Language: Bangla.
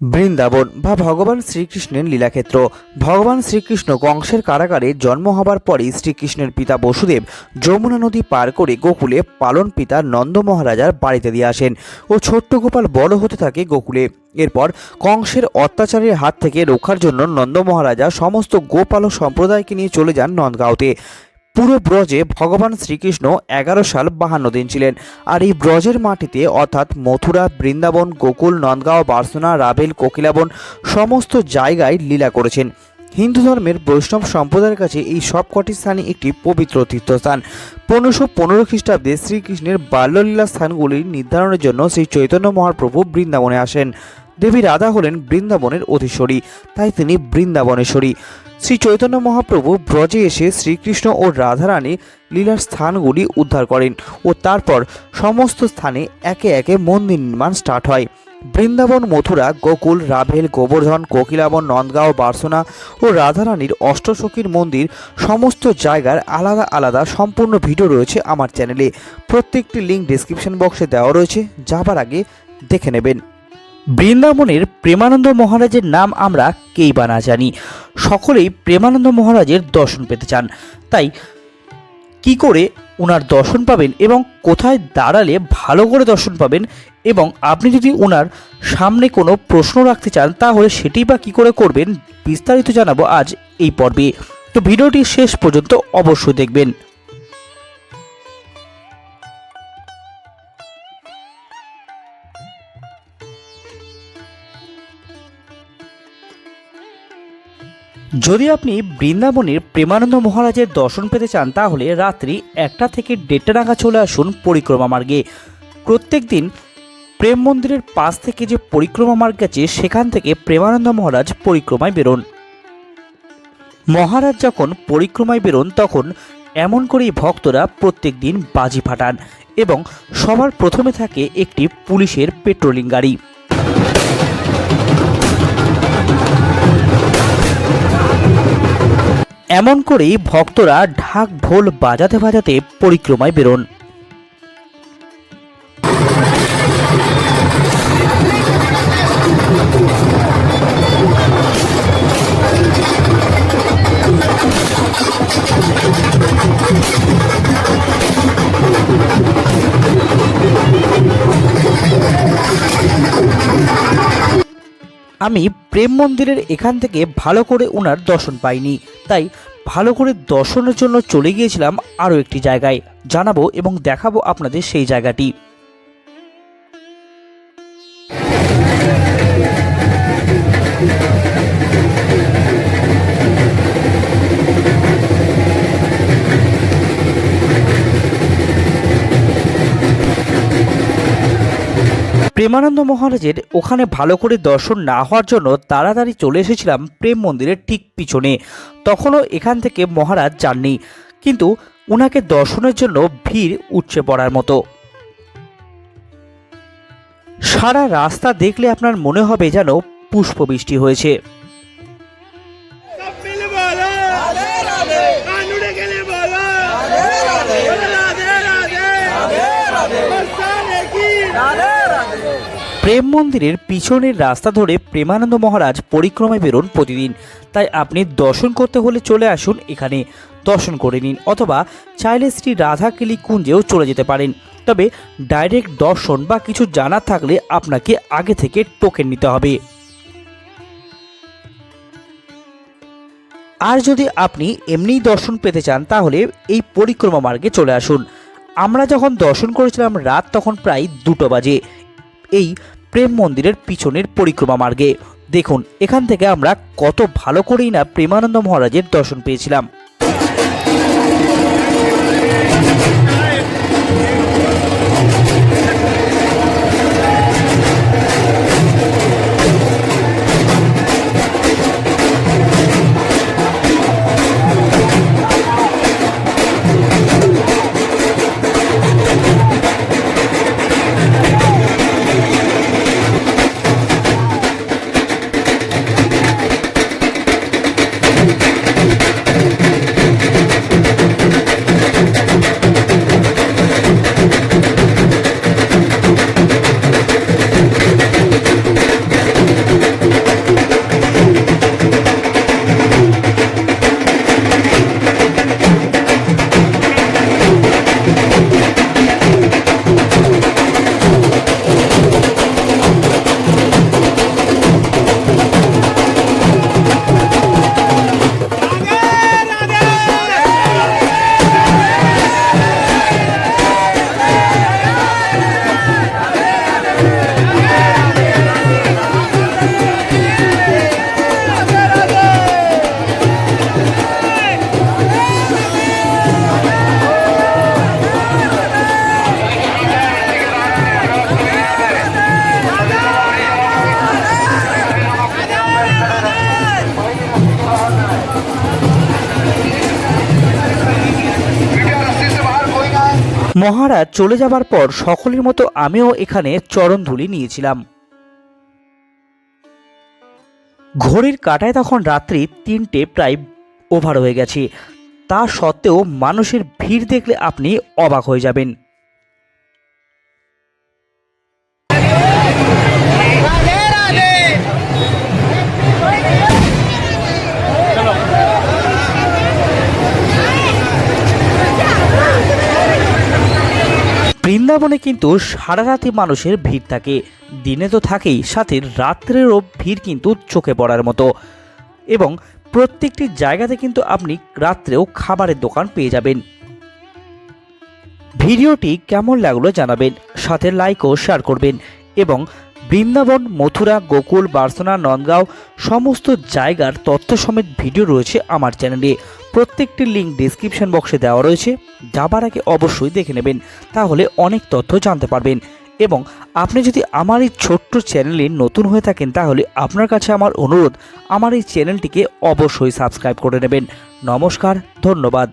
বৃন্দাবন বা ভগবান শ্রীকৃষ্ণের লীলাক্ষেত্র। ভগবান শ্রীকৃষ্ণ কংসের কারাগারে জন্ম হবার পরেই শ্রীকৃষ্ণের পিতা বসুদেব যমুনা নদী পার করে গোকুলে পালন পিতা নন্দ মহারাজার বাড়িতে দিয়ে আসেন ও ছোট্ট গোপাল বড় হতে থাকে গোকুলে। এরপর কংসের অত্যাচারের হাত থেকে রক্ষার জন্য নন্দ মহারাজা সমস্ত গোপালক সম্প্রদায়কে নিয়ে চলে যান নন্দগাঁওতে। পুরো ব্রজে ভগবান শ্রীকৃষ্ণ এগারো সাল বাহান্ন দিন ছিলেন। আর এই ব্রজের মাটিতে অর্থাৎ মথুরা, বৃন্দাবন, গোকুল, নন্দগাঁও, বার্সনা, রাবেল, কোকিলাবন সমস্ত জায়গায় লীলা করেছেন। হিন্দু ধর্মের বৈষ্ণব সম্প্রদায়ের কাছে এই সবকটি স্থানই একটি পবিত্র তীর্থস্থান। পনেরোশো পনেরো খ্রিস্টাব্দে শ্রীকৃষ্ণের বাল্যলীলা স্থানগুলি নির্ধারণের জন্য শ্রী চৈতন্য মহাপ্রভু বৃন্দাবনে আসেন। দেবী রাধা হলেন বৃন্দাবনের অধীশ্বরী তাই তিনি বৃন্দাবনেশ্বরী। শ্রী চৈতন্য মহাপ্রভু ব্রজে এসে শ্রীকৃষ্ণ ও রাধারানী লীলার স্থানগুলি উদ্ধার করেন ও তারপর সমস্ত স্থানে একে একে মন্দির নির্মাণ স্টার্ট হয়। বৃন্দাবন মথুরা, গোকুল, রাভেল, গোবর্ধন, কোকিলাবন, নন্দগাঁও, বার্সনা ও রাধারানীর অষ্টসখীর মন্দির সমস্ত জায়গার আলাদা আলাদা সম্পূর্ণ ভিডিও রয়েছে আমার চ্যানেলে। প্রত্যেকটি লিঙ্ক ডিসক্রিপশন বক্সে দেওয়া রয়েছে, যাবার আগে দেখে নেবেন। বৃন্দাবনের প্রেমানন্দ মহারাজের নাম আমরা কেই বা না জানি। সকলেই প্রেমানন্দ মহারাজের দর্শন পেতে চান। তাই কি করে ওনার দর্শন পাবেন এবং কোথায় দাঁড়ালে ভালো করে দর্শন পাবেন এবং আপনি যদি ওনার সামনে কোনো প্রশ্ন রাখতে চান, তাহলে সেটি বা কী করে করবেন বিস্তারিত জানাব আজ এই পর্বে। তো ভিডিওটি শেষ পর্যন্ত অবশ্যই দেখবেন। যদি আপনি বৃন্দাবনের প্রেমানন্দ মহারাজের দর্শন পেতে চান, তাহলে রাত্রি একটা থেকে দেড়টা নাগাদ চলে আসুন পরিক্রমা মার্গে। প্রত্যেক দিন প্রেম মন্দিরের পাশ থেকে যে পরিক্রমা মার্গ আছে, সেখান থেকে প্রেমানন্দ মহারাজ পরিক্রমায় বেরোন। মহারাজ যখন পরিক্রমায় বেরোন, তখন এমন করেই ভক্তরা প্রত্যেক দিন বাজি ফাটান এবং সবার প্রথমে থাকে একটি পুলিশের পেট্রোলিং গাড়ি। এমন করেই ভক্তরা ঢাক ঢোল বাজাতে বাজাতে পরিক্রমায় বেরোন। আমি প্রেম মন্দিরের এখান থেকে ভালো করে ওনার দর্শন পাইনি। তাই ভালো করে দর্শনের জন্য চলে গিয়েছিলাম আরও একটি জায়গায়। জানাব এবং দেখাবো আপনাদের সেই জায়গাটি। প্রেমানন্দ মহারাজের ওখানে ভালো করে দর্শন না হওয়ার জন্য তাড়াতাড়ি চলে এসেছিলাম প্রেম মন্দিরের ঠিক পিছনে। তখনও এখান থেকে মহারাজ যাননি, কিন্তু ওনাকে দর্শনের জন্য ভিড় উঠছে পড়ার মতো। সারা রাস্তা দেখলে আপনার মনে হবে যেন পুষ্পবৃষ্টি হয়েছে। প্রেম মন্দিরের পিছনের রাস্তা ধরে প্রেমানন্দ মহারাজ পরিক্রমায় বেরোন প্রতিদিন। তাই আপনি দর্শন করতে হলে চলে আসুন এখানে। দর্শন করে নিন অথবা চাইলে শ্রী রাধাকেলি কুঞ্জেও চলে যেতে পারেন। তবে ডাইরেক্ট দর্শন বা কিছু জানার থাকলে আপনাকে আগে থেকে টোকেন নিতে হবে। আর যদি আপনি এমনিই দর্শন পেতে চান, তাহলে এই পরিক্রমা মার্গে চলে আসুন। আমরা যখন দর্শন করেছিলাম রাত তখন প্রায় দুটো বাজে। এই প্রেম মন্দিরের পিছনের পরিক্রমা মার্গে। দেখুন, এখান থেকে আমরা কত ভালো করেই না প্রেমানন্দ মহারাজের দর্শন পেয়েছিলাম। মহারাজ চলে যাবার পর সকলের মতো আমিও এখানে চরণধুলি নিয়েছিলাম। ঘড়ির কাটায় তখন রাত্রি তিনটে প্রায় ওভার হয়ে গেছে। তা সত্ত্বেও মানুষের ভিড় দেখলে আপনি অবাক হয়ে যাবেন। বৃন্দাবনে কিন্তু সারা রাতে মানুষের ভিড় থাকে। দিনে তো থাকেই, সাথে রাত্রেরও ভিড় কিন্তু চোখে পড়ার মতো। এবং প্রত্যেকটি জায়গাতে কিন্তু আপনি রাত্রেও খাবারের দোকান পেয়ে যাবেন। ভিডিওটি কেমন লাগল জানাবেন, সাথে লাইক ও শেয়ার করবেন এবং বৃন্দাবন, মথুরা, গোকুল, বার্সনা, নন্দগাঁও, সমস্ত জায়গার তথ্য সমেত ভিডিও রয়েছে আমার চ্যানেলে। প্রত্যেকটি লিঙ্ক ডিসক্রিপশন বক্সে দেওয়া রয়েছে। যাবার আগে অবশ্যই দেখে নেবেন, তাহলে অনেক তথ্য জানতে পারবেন। এবং আপনি যদি আমার এই ছোট্ট চ্যানেলে নতুন হয়ে থাকেন, তাহলে আপনার কাছে আমার অনুরোধ, আমার এই চ্যানেলটিকে অবশ্যই সাবস্ক্রাইব করে নেবেন। নমস্কার, ধন্যবাদ।